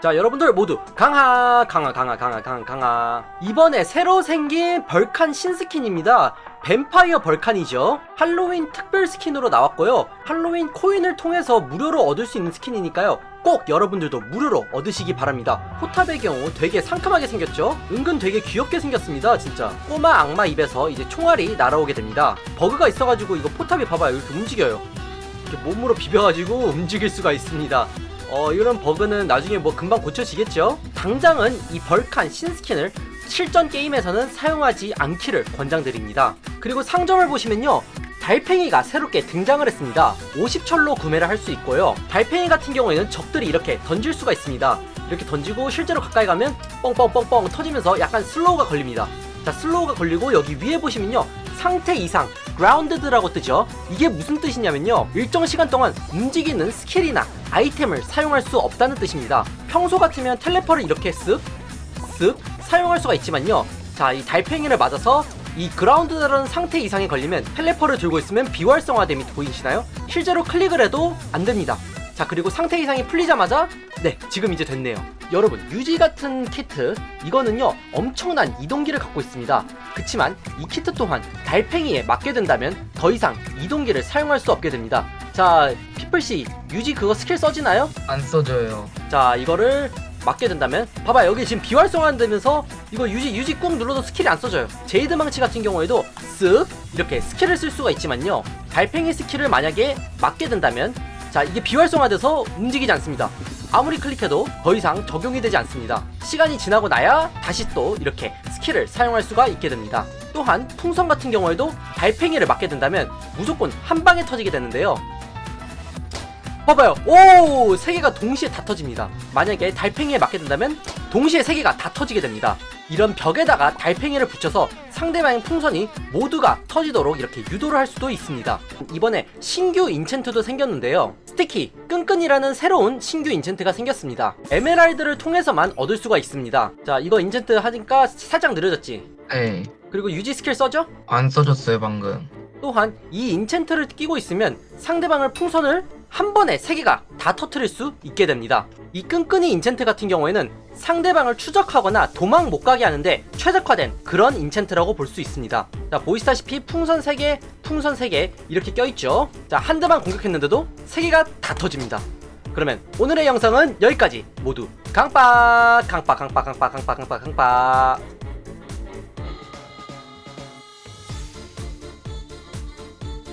자 여러분들 모두 강하 강하 강하 강하 강하 강하 이번에 새로 생긴 벌칸 신스킨입니다. 뱀파이어 벌칸이죠. 할로윈 특별 스킨으로 나왔고요. 할로윈 코인을 통해서 무료로 얻을 수 있는 스킨이니까요. 꼭 여러분들도 무료로 얻으시기 바랍니다. 포탑의 경우 되게 상큼하게 생겼죠? 은근 되게 귀엽게 생겼습니다 진짜. 꼬마 악마 입에서 이제 총알이 날아오게 됩니다. 버그가 있어가지고 이거 포탑이 봐봐요. 이렇게 움직여요. 이렇게 몸으로 비벼가지고 움직일 수가 있습니다 어, 이런 버그는 나중에 뭐 금방 고쳐지겠죠? 당장은 이 벌칸 신스킨을 실전 게임에서는 사용하지 않기를 권장드립니다. 그리고 상점을 보시면요. 달팽이가 새롭게 등장을 했습니다. 50철로 구매를 할 수 있고요. 달팽이 같은 경우에는 적들이 이렇게 던질 수가 있습니다. 이렇게 던지고 실제로 가까이 가면 뻥뻥뻥뻥 터지면서 약간 슬로우가 걸립니다. 자, 슬로우가 걸리고 여기 위에 보시면요. 상태 이상, grounded라고 뜨죠. 이게 무슨 뜻이냐면요. 일정 시간 동안 움직이는 스킬이나 아이템을 사용할 수 없다는 뜻입니다. 평소 같으면 텔레퍼를 이렇게 쓱, 쓱 사용할 수가 있지만요. 자, 이 달팽이를 맞아서 이 그라운드라는 상태 이상이 걸리면 텔레퍼를 들고 있으면 비활성화됨이 보이시나요? 실제로 클릭을 해도 안 됩니다. 자, 그리고 상태 이상이 풀리자마자 네, 지금 이제 됐네요. 여러분, 유지 같은 키트 이거는요. 엄청난 이동기를 갖고 있습니다. 그치만 이 키트 또한 달팽이에 맞게 된다면 더 이상 이동기를 사용할 수 없게 됩니다. 자, 피플씨, 유지 그거 스킬 써지나요? 안 써져요. 자 이거를 맞게 된다면 봐봐 여기 지금 비활성화되면서 이거 유지 유지 꾹 눌러도 스킬이 안 써져요 제이드 망치 같은 경우에도 쓱 이렇게 스킬을 쓸 수가 있지만요 달팽이 스킬을 만약에 맞게 된다면 자 이게 비활성화돼서 움직이지 않습니다 아무리 클릭해도 더 이상 적용이 되지 않습니다 시간이 지나고 나야 다시 또 이렇게 스킬을 사용할 수가 있게 됩니다 또한 풍선 같은 경우에도 달팽이를 맞게 된다면 무조건 한 방에 터지게 되는데요 봐봐요. 오! 세 개가 동시에 다 터집니다. 만약에 달팽이에 맞게 된다면 동시에 세 개가 다 터지게 됩니다. 이런 벽에다가 달팽이를 붙여서 상대방의 풍선이 모두가 터지도록 이렇게 유도를 할 수도 있습니다. 이번에 신규 인챈트도 생겼는데요. 스티키, 끈끈이라는 새로운 신규 인챈트가 생겼습니다. 에메랄드를 통해서만 얻을 수가 있습니다. 자, 이거 인챈트 하니까 살짝 느려졌지? 네. 그리고 유지 스킬 써죠? 안 써졌어요 방금. 또한 이 인챈트를 끼고 있으면 상대방을 풍선을 한 번에 세 개가 다 터트릴 수 있게 됩니다. 이 끈끈이 인챈트 같은 경우에는 상대방을 추적하거나 도망 못 가게 하는데 최적화된 그런 인챈트라고 볼 수 있습니다. 자, 보시다시피 풍선 3개, 풍선 3개 이렇게 껴있죠. 자, 한 대만 공격했는데도 3개가 다 터집니다. 그러면 오늘의 영상은 여기까지 모두 강빠 강빠 강빠 강빠 강빠 강빠 강빠